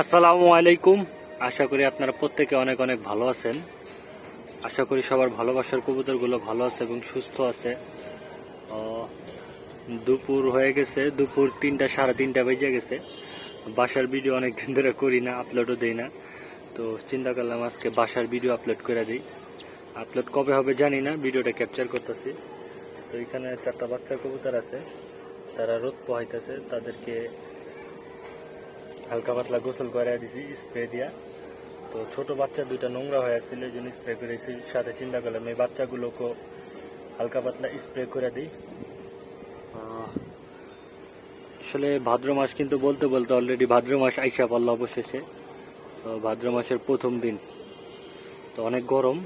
আসসালামু আলাইকুম। আশা করি আপনারা প্রত্যেকে অনেক অনেক ভালো আছেন। আশা করি সবার ভালোবাসার কবুতরগুলো ভালো আছে এবং সুস্থ আছে। দুপুর হয়ে গেছে। দুপুর তিনটা, সাড়ে তিনটা বেজে গেছে। বাসার ভিডিও অনেক দিন ধরে করি না আপলোডও দেই না। তো চিন্তা করলাম আজকে বাসার ভিডিও আপলোড করে দিই। আপলোড কবে হবে জানি না ভিডিওটা ক্যাপচার করতেছি। তো এখানে চারটা বাচ্চা কবুতর আছে। তারা রোদ পোহাইতেছে, তাদেরকে হালকা পাতলা গোসল করে দিছি স্প্রে দিয়া। তো ছোট বাচ্চা দুইটা নোংরা হয়ে আসছিল, এই জন্য স্প্রে করেছি সাথে চিন্তা করলাম, এই বাচ্চাগুলোকে হালকা পাতলা স্প্রে করে দিই। আসলে ভাদ্র মাস কিন্তু বলতে বলতে অলরেডি ভাদ্র মাস আইসা পড়ল অবশেষে। ভাদ্র মাসের প্রথম দিন। তো অনেক গরম।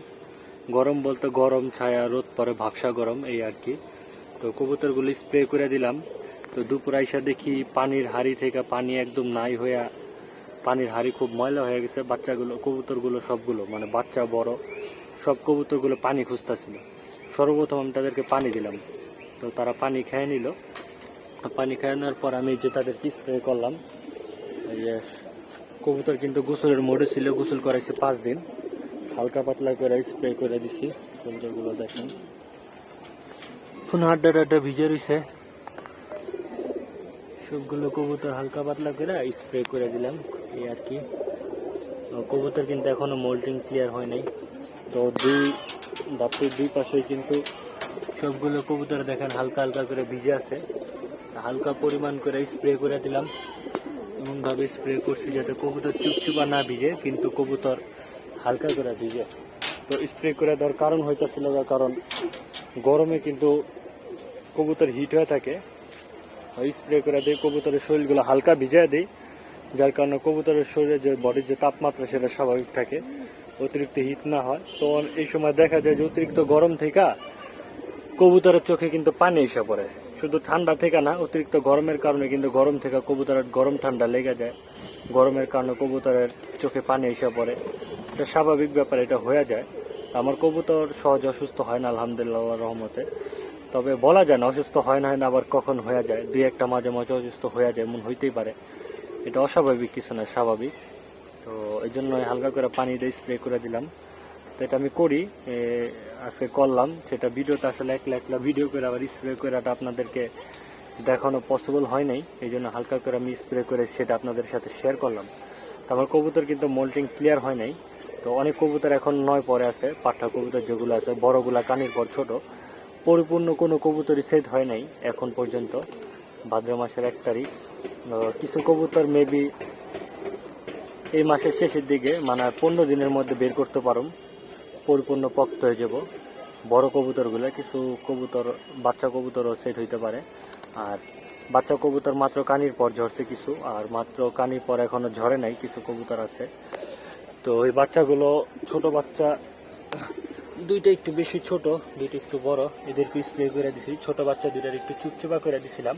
গরম বলতে গরম, ছায়া, রোদ পরে ভাবসা গরম, এই আর কি। তো কবুতরগুলো স্প্রে করে দিলাম। তো দুপুর আইসা দেখি পানির হাড়ি থেকে পানি একদম নাই হইয়া পানির হাড়ি খুব ময়লা হয়ে গেছে। বাচ্চাগুলো, কবুতরগুলো সবগুলো মানে বাচ্চা, বড়, সব কবুতরগুলো পানি খুঁজতেছিল। সর্বপ্রথম আমি তাদেরকে পানি দিলাম। তো তারা পানি খেয়ে নিল। পানি খাওয়ানোর পর আমি যে তাদেরকে স্প্রে করলাম কবুতর কিন্তু গোসলের মোড়ে ছিল, গোসল করাইছে পাঁচ দিন। হালকা পাতলা করে স্প্রে করে দিছি। কবুতরগুলো দেখেন। এখন আড্ডা টাড্ডা ভিজে রয়েছে সবগুলো কবুতর হালকা পাতলা করে স্প্রে করে দিলাম। এই আর কি। কবুতর কিন্তু এখনও মোল্টিং ক্লিয়ার হয় নাই। তো দুই দাঁতের দুই পাশে কিন্তু সবগুলো কবুতর দেখেন হালকা হালকা করে ভিজে আছে। হালকা পরিমাণ করে স্প্রে করে দিলাম। এমনভাবে স্প্রে করছি যাতে কবুতর চুপচুপা না ভিজে, কিন্তু কবুতর হালকা করে ভিজে। তো স্প্রে করে দেওয়ার কারণ হইতেছিল কারণ গরমে কিন্তু কবুতর হিট হয়ে থাকে। স্প্রে করে দিই, কবুতরের শরীরগুলো হালকা ভিজিয়ে দিই, যার কারণে কবুতরের শরীরে যে বডির যে তাপমাত্রা সেটা স্বাভাবিক থাকে, অতিরিক্ত হিট না হয়। তো এই সময় দেখা যায় যে অতিরিক্ত গরম থেকে কবুতরের চোখে কিন্তু পানি এসে পড়ে। শুধু ঠান্ডা থেকে না, অতিরিক্ত গরমের কারণে কিন্তু গরম থেকে কবুতরের গরম ঠান্ডা লেগে যায়। গরমের কারণে কবুতরের চোখে পানি এসে পড়ে। এটা স্বাভাবিক ব্যাপার, এটা হয়ে যায়। আমার কবুতর সহজে অসুস্থ হয় না, আলহামদুলিল্লাহ রহমতে। তবে বলা যায় না, অসুস্থ হয় না হয় না, আবার কখন হয়ে যায়? দুই একটা মাঝে মাঝে অসুস্থ হয়ে যায়, এমন হইতেই পারে। এটা অস্বাভাবিক কিছু না, স্বাভাবিক। তো এই জন্য হালকা করে পানি দিয়ে স্প্রে করে দিলাম। তো এটা আমি করি আজকে করলাম। সেটা ভিডিওতে আসলে একলা একলা ভিডিও করে আবার স্প্রে করে এটা আপনাদেরকে দেখানো পসিবল হয় নাই। এই জন্য হালকা করে আমি স্প্রে করে সেটা আপনাদের সাথে শেয়ার করলাম। তো আমার কবুতর কিন্তু মোল্টিং ক্লিয়ার হয় নাই। তো অনেক কবুতর এখন নয় পরে আছে পাঠা কবুতর যেগুলো আছে, বড়গুলা কানির পর ছোট। পরিপূর্ণ কোনো কবুতরই সেট হয় নাই এখন পর্যন্ত। ভাদ্র মাসের এক তারিখ। কিছু কবুতর মেবি এই মাসের শেষের দিকে মানে পনেরো দিনের মধ্যে বের করতে পারুম। পরিপূর্ণ পক্ত হয়ে যাব। বড় কবুতরগুলো, কিছু কবুতর, বাচ্চা কবুতরও সেট হইতে পারে। আর বাচ্চা কবুতর মাত্র কানির পর ঝরছে কিছু, আর মাত্র কানির পর এখনও ঝরে নাই, কিছু কবুতর আছে। তো ওই বাচ্চাগুলো, ছোট বাচ্চা দুইটা একটু বেশি ছোট, দুইটা একটু বড়। এদেরকে স্প্রে করে দিছি। ছোট বাচ্চা দুইটার একটু চুপচুপা করে দিছিলাম।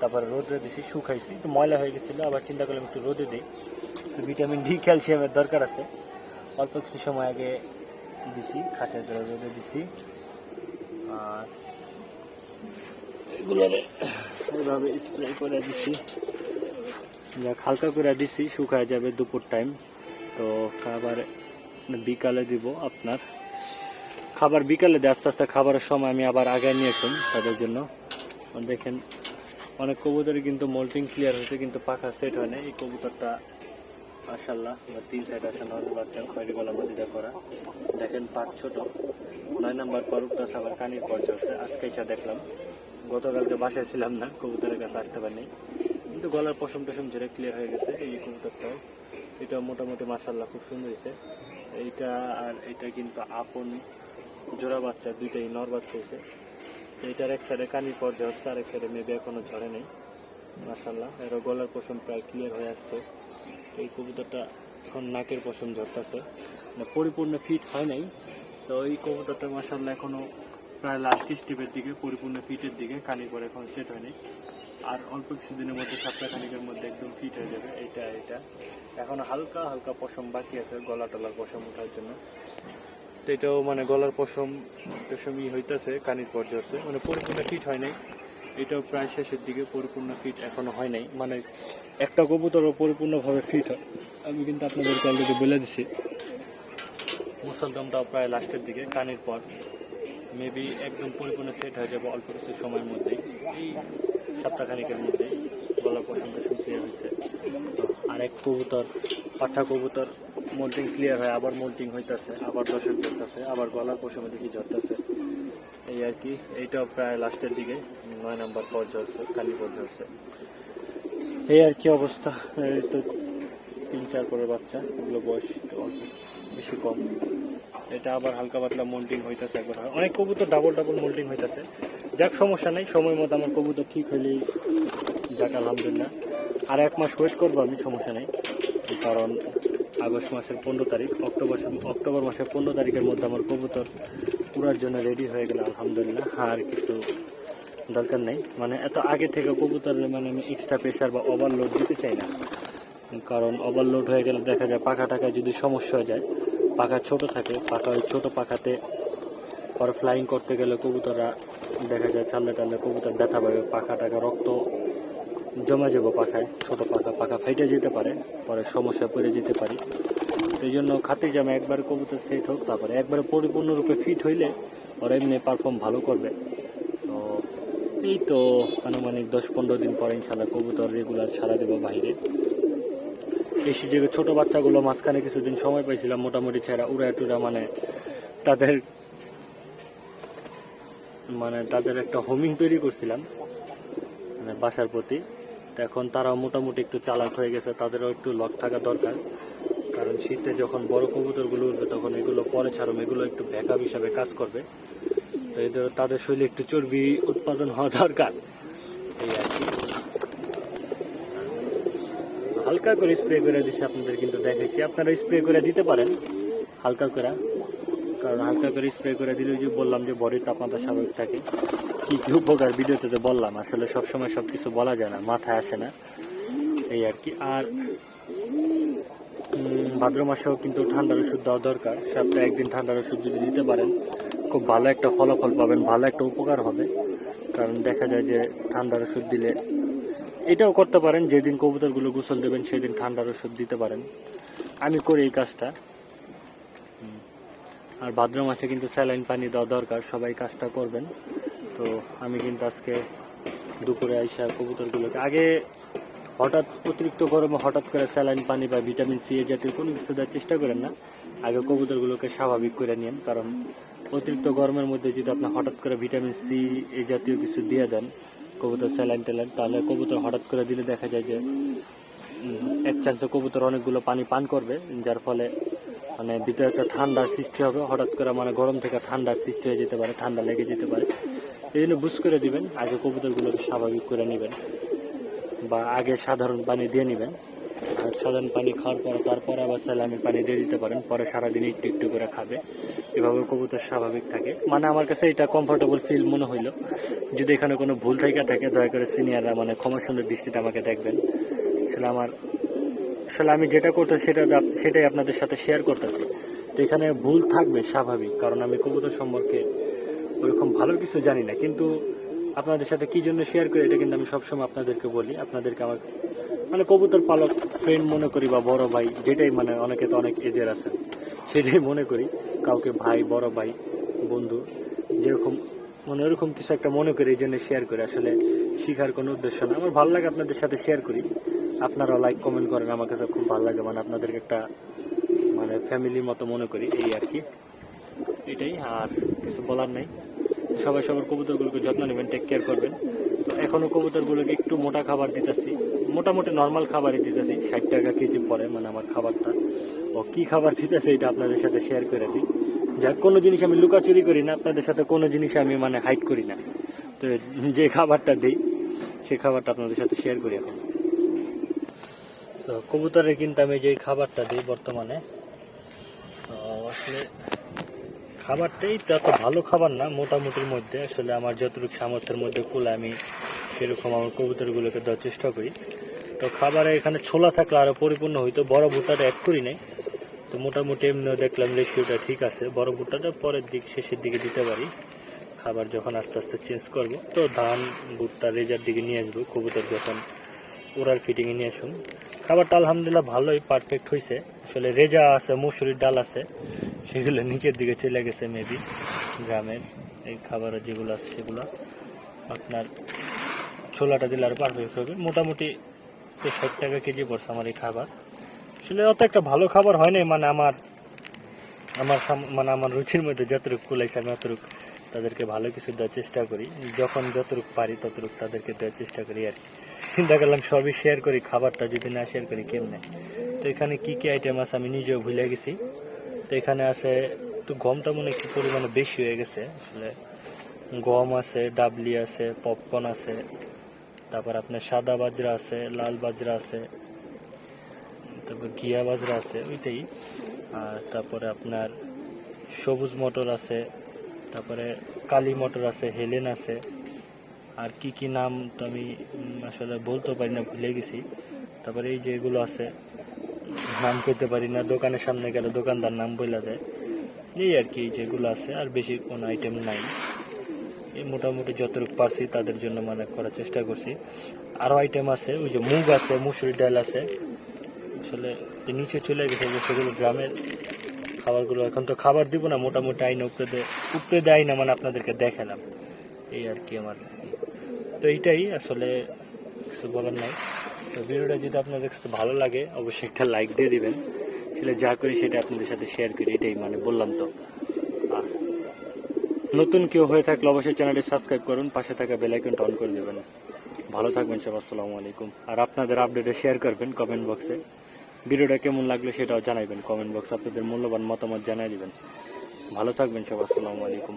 তারপর রোদে দিছি, শুকাইছি। একটু ময়লা হয়ে গেছিল, আবার চিন্তা করলাম একটু রোদে দিই। ভিটামিন ডি ক্যালসিয়ামের দরকার আছে। অল্প কিছু সময় আগে দিছি খাঁচা করে রোদে দিছি। আর এগুলো এইভাবে স্প্রে করে দিছি। যাক, হালকা করে দিছি, শুকায় যাবে দুপুর টাইম তো খাবার বিকালে দিব আপনার। খাবার বিকালে দিয়ে আস্তে আস্তে খাবারের সময় আমি আবার আগে নিয়ে আসুন তাদের জন্য। দেখেন, অনেক কবুতরই কিন্তু মোল্টিং ক্লিয়ার হয়েছে, কিন্তু পাখা সেট হয় না এই কবুতরটা মাসাল্লাহ বা তিন সাইড আছে নয় বাচ্চা খয়েরি গলা মধ্যে করা। দেখেন পাক ছোট। নয় নাম্বার পর উঠতেছে আবার কানির পর চড়ছে আজকে এসে দেখলাম। গতকালকে বাসায় ছিলাম না, কবুতরের কাছে আসতে পারিনি। কিন্তু গলার পশম টসম ঝরে ক্লিয়ার হয়ে গেছে এই কবুতরটাও। এটা মোটামুটি মাসাল্লাহ খুব সুন্দর হয়েছে। এইটা আর এটা কিন্তু আপন জোড়া বাচ্চা দুইটাই নর বাচ্চা হয়েছে। এটার এক সাইডে কানির পর ঝরছে আর এক সাইডে মেবি এখনও ঝরে নেই। মাসাল্লাহ এর গলার পশম প্রায় ক্লিয়ার হয়ে আসছে। তো এই কবুতরটা এখন নাকের পশম ঝরতেছে। মানে পরিপূর্ণ ফিট হয় নাই। তো এই কবুতরটা মাসাল্লাহ এখনও প্রায় লাস্ট স্টেপের দিকে, পরিপূর্ণ ফিটের দিকে, কানির পর এখন সেট হয়নি। আর অল্প কিছুদিনের মধ্যে সপ্তাহ খানিকের মধ্যে একদম ফিট হয়ে যাবে। এটা এটা এখন হালকা হালকা পশম বাকি আছে গলা টলার পশম ওঠার জন্য। তো এটাও মানে গলার পশম পশমই হইতেছে, কানির পর ঝরছে। মানে পরিপূর্ণ ফিট হয় নাই। এটাও প্রায় শেষের দিকে পরিপূর্ণ ফিট এখনও হয় নাই। মানে একটা কবুতরও পরিপূর্ণভাবে ফিট হয়। আমি কিন্তু আপনাদেরকে অলরেডি বলে দিছি। মুসলদমটাও প্রায় লাস্টের দিকে, কানের পর। মেবি একদম পরিপূর্ণ সেট হয়ে যাবে অল্প কিছু সময়ের মধ্যেই। এই সপ্তাহখানিকের মধ্যেই গলা পছন্দ ক্লিয়ার হয়েছে তো আরেক কবুতর, পাঠা কবুতর। মোল্টিং ক্লিয়ার হয়, আবার মোল্টিং হইতাছে, আবার দর্শক ধরতেছে আবার গলার পশমে দেখি ধরতেছে। এই আর কি, এইটাও প্রায় লাস্টের দিকে, নয় নাম্বার পর হচ্ছে কালি পর্যায়ে হচ্ছে। এই আর কি অবস্থা, এই তো তিন চার পরের বাচ্চা, এগুলো বয়স বেশি কম। এটা আবার হালকা পাতলা মোল্টিং হইতাছে একবার। অনেক কবুতর ডাবল ডাবল মোল্টিং হইতাছে। যাক, সমস্যা নেই, সময় মতো আমার কবুতর ঠিক হইলেই যাক, আলহামদুলিল্লাহ। আর এক মাস ওয়েট করব আমি, সমস্যা নেই। কারণ আগস্ট মাসের পনেরো তারিখ, অক্টোবর অক্টোবর মাসের পনেরো তারিখের মধ্যে আমার কবুতর পুরার জন্য রেডি হয়ে গেল, আলহামদুলিল্লাহ। আর কিছু দরকার নেই। মানে এত আগে থেকে কবুতরের মানে আমি এক্সট্রা প্রেশার বা ওভারলোড দিতে চাই না। কারণ ওভারলোড হয়ে গেলে দেখা যায় পাখা টাকা যদি সমস্যা হয়ে যায় পাখা ছোট থাকে পাখা ওই ছোটো পাখাতে পরে ফ্লাইং করতে গেলে কবুতররা দেখা যায় চাললে টাললে কবুতর ব্যথা পাবে পাখা টাকা রক্ত জমা যাব পাখায়, ছোট পাখা পাখা ফেটে যেতে পারে, পরে সমস্যা পড়ে যেতে পারি। এই জন্য খাতে জামে একবার কবুতর সেট হোক, তারপরে একবারে পরিপূর্ণরূপে ফিট হইলে ওরা এমনি পারফর্ম ভালো করবে। তো এই তো আনুমানিক দশ পনেরো দিন পরে ইনশাল্লাহ কবুতর রেগুলার ছাড়া দেবো বাইরে। এই সুযোগে ছোটো বাচ্চাগুলো মাঝখানে কিছুদিন সময় পাইছিলাম, মোটামুটি ছেড়া উড়া টুরা মানে তাদের মানে তাদের একটা হোমিং তৈরি করছিলাম মানে বাসার প্রতি। তো এখন তারাও মোটামুটি একটু চালাক হয়ে গেছে, তাদেরও একটু লক থাকা দরকার। কারণ শীতে যখন বড় কবুতরগুলো উঠবে তখন এগুলো পরে ছাড়ুম এগুলো একটু ব্যাকআপ হিসাবে কাজ করবে। তো এদের, তাদের শরীরে একটু চর্বি উৎপাদন হওয়া দরকার। এই আর কি। হালকা করে স্প্রে করে দিছি আপনাদের কিন্তু দেখাইছি। আপনারা স্প্রে করে দিতে পারেন, হালকা করে। কারণ হালকা করে স্প্রে করে দিলে যে বললাম যে বডির তাপমাত্রা স্বাভাবিক থাকে। কি উপকার ভিডিওতে তো বললাম, আসলে সবসময় সব কিছু বলা যায় না, মাথায় আসে না। এই আর কি। আর ভাদ্র মাসেও কিন্তু ঠান্ডার ওষুধ দেওয়া দরকার। সপ্তাহে একদিন ঠান্ডার ওষুধ যদি দিতে পারেন, খুব ভালো একটা ফলাফল পাবেন, ভালো একটা উপকার হবে। কারণ দেখা যায় যে ঠান্ডার ওষুধ দিলে এটাও করতে পারেন, যেদিন কবুতরগুলো গোসল দেবেন সেদিন ঠান্ডার ওষুধ দিতে পারেন। আমি করি এই কাজটা। আর ভাদ্র মাসে কিন্তু স্যালাইন পানি দেওয়া দরকার, সবাই কাজটা করবেন। তো আমি কিন্তু আজকে দুপুরে আইসা কবুতরগুলোকে আগে হঠাৎ অতিরিক্ত গরমে হঠাৎ করে স্যালাইন পানি বা ভিটামিন সি এ জাতীয় কোনো কিছু দেওয়ার চেষ্টা করেন না। আগে কবুতরগুলোকে স্বাভাবিক করে নিন কারণ অতিরিক্ত গরমের মধ্যে যদি আপনি হঠাৎ করে ভিটামিন সি এ জাতীয় কিছু দিয়ে দেন, কবুতর স্যালাইন ট্যালাইন তাহলে কবুতর হঠাৎ করে দিলে দেখা যায় যে এক চান্সে কবুতর অনেকগুলো পানি পান করবে, যার ফলে মানে ভিতরে একটা ঠান্ডার সৃষ্টি হবে। হঠাৎ করে মানে গরম থেকে ঠান্ডার সৃষ্টি হয়ে যেতে পারে, ঠান্ডা লেগে যেতে পারে। এই জন্য বুঝ করে দিবেন, আগে কবুতরগুলোকে স্বাভাবিক করে নেবেন বা আগে সাধারণ পানি দিয়ে নেবেন। আর সাধারণ পানি খাওয়ার পরে, তারপরে আবার স্যালাইনের পানি দিয়ে দিতে পারেন, পরে সারাদিন একটু একটু করে খাবে। এভাবে কবুতর স্বাভাবিক থাকে। মানে আমার কাছে এটা কমফোর্টেবল ফিল মনে হইল। যদি এখানে কোনো ভুল থেকে থাকে, দয়া করে সিনিয়ররা মানে ক্ষমা সুন্দর দৃষ্টিতে আমাকে দেখবেন। আসলে আমার, আসলে আমি যেটা করতে, সেটা সেটাই আপনাদের সাথে শেয়ার করতেছি। তো এখানে ভুল থাকবে স্বাভাবিক, কারণ আমি কবুতর সম্পর্কে ওরকম ভালো কিছু জানি না, কিন্তু আপনাদের সাথে কি জন্য শেয়ার করি এটা কিন্তু আমি সবসময় আপনাদেরকে বলি। আপনাদেরকে আমার মানে কবুতর পালক ফ্রেন্ড মনে করি বা বড় ভাই, যেটাই মানে অনেকে তো অনেক এজের আছেন, সেটাই মনে করি। কাউকে ভাই, বড় ভাই, বন্ধু, যেরকম মানে ওরকম কিছু একটা মনে করি, এই জন্য শেয়ার করি। আসলে শিখার কোনো উদ্দেশ্য না। আমার ভালো লাগে আপনাদের সাথে শেয়ার করি। আপনারাও লাইক কমেন্ট করেন, আমার কাছে খুব ভালো লাগে। মানে আপনাদেরকে একটা মানে ফ্যামিলির মতো মনে করি, এই আর কি। এটাই, আর কিছু বলার নাই। সবাই সবার কবুতরগুলোকে যত্ন নেবেন টেক কেয়ার করবেন। তো এখনও কবুতরগুলোকে একটু মোটা খাবার দিতেছি। মোটামুটি নর্মাল খাবারই দিতেছি, ষাট টাকা কেজি পরে মানে আমার খাবারটা। ও, কি খাবার দিতেছে এটা আপনাদের সাথে শেয়ার করে দিই। যাক, কোনো জিনিস আমি লুকাচুরি করি না, আপনাদের সাথে কোনো জিনিস আমি মানে হাইড করি না। তো যে খাবারটা দিই সেই খাবারটা আপনাদের সাথে শেয়ার করি এখন। তো কবুতরে কিন্তু আমি যে খাবারটা দিই বর্তমানে আসলে খাবারটাই তত ভালো খাবার না, মোটামুটির মধ্যে। আসলে আমার যতটুকু সামর্থ্যের মধ্যে কুলে, আমি সেরকম আমার কবুতরগুলোকে দেওয়ার চেষ্টা করি। তো খাবারে এখানে ছোলা থাকলে আরও পরিপূর্ণ হইতো, বড় ভুট্টাটা অ্যাড করি নাই। তো মোটামুটি এমনিও দেখলাম রেশিওটা ঠিক আছে। বড় ভুট্টাটা পরের দিক, শেষের দিকে দিতে পারি। খাবার যখন আস্তে আস্তে চেঞ্জ করব, তো ধান, ভুট্টা, রেজার দিকে নিয়ে আসব, কবুতর যখন ওরার ফিটিংয়ে নিয়ে আসুন। খাবারটা আলহামদুলিল্লাহ ভালোই পারফেক্ট হয়েছে আসলে রেজা আছে, মুসুরির ডাল আছে। সেগুলো নিচের দিকে চলে গেছে মেবি গ্রামের এই খাবারের যেগুলো আছে সেগুলো। আপনার ছোলাটা দিলে আর পারফেক্ট হবে। মোটামুটি ষাট টাকা কেজি পড়ছে আমার এই খাবার। আসলে অত একটা ভালো খাবার হয় নাই মানে আমার আমার মানে আমার রুচির মধ্যে যতটুকু কুলাইছে আমি অতটুকু তাদেরকে ভালো কিছু দেওয়ার চেষ্টা করি। যখন যতটুকু পারি ততটুকু তাদেরকে দেওয়ার চেষ্টা করি আর কি। চিন্তা করলাম সবই শেয়ার করি, খাবারটা যদি না শেয়ার করি কেমনে? তো এখানে কী কী আইটেম আছে আমি নিজেও ভুলে গেছি। তো এখানে আছে একটু গমটা মনে একটু পরিমাণে বেশি হয়ে গেছে। আসলে গম আছে, ডাবলি আছে, পপকর্ন আছে, তারপর আপনার সাদা বাজরা আছে, লাল বাজরা আছে, তারপর গিয়া বাজরা আছে, ওইটাই। আর তারপরে আপনার সবুজ মটর আছে, তারপরে কালী মটর আছে, হেলেন আছে। আর কি কি নাম তো আমি আসলে বলতে পারি না, ভুলে গেছি। তারপরে এই যে এগুলো আছে নাম করতে পারি না, দোকানের সামনে গেলে দোকানদার নাম বইলা দেয়। এই আর কি, যেগুলো আছে, আর বেশি কোনো আইটেম নাই। এই মোটামুটি যতটুকু পারছি তাদের জন্য মানে করার চেষ্টা করছি। আরও আইটেম আছে, ওই যে মুগ আছে মুসুরি ডাল আছে। আসলে নিচে চলে গেছে যে সেগুলো গ্রামের খাবারগুলো, এখন তো খাবার দিব না, মোটামুটি আইন উপরে উপরে দেয় না মানে আপনাদেরকে দেখালাম। এই আর কি আমার। তো এইটাই, আসলে কিছু বলার নাই। তো ভিডিওটা যদি আপনাদের কাছে ভালো লাগে, অবশ্যই একটা লাইক দিয়ে দিবেন। আসলে যা করি সেটা আপনাদের সাথে শেয়ার করি, এটাই মানে বললাম তো। নতুন কেউ হয়ে থাকলে অবশ্যই চ্যানেলটি সাবস্ক্রাইব করুন, পাশে থাকা বেল আইকনটা অন করে দেবেন। ভালো থাকবেন সব, আসসালামু আলাইকুম। আর আপনাদের আপডেটে শেয়ার করবেন কমেন্ট বক্সে ভিডিওটা কেমন লাগল সেটাও জানাবেন কমেন্ট বক্সে আপনাদের মূল্যবান মতামত জানিয়ে দিবেন। ভালো থাকবেন সব, আসসালামু আলাইকুম।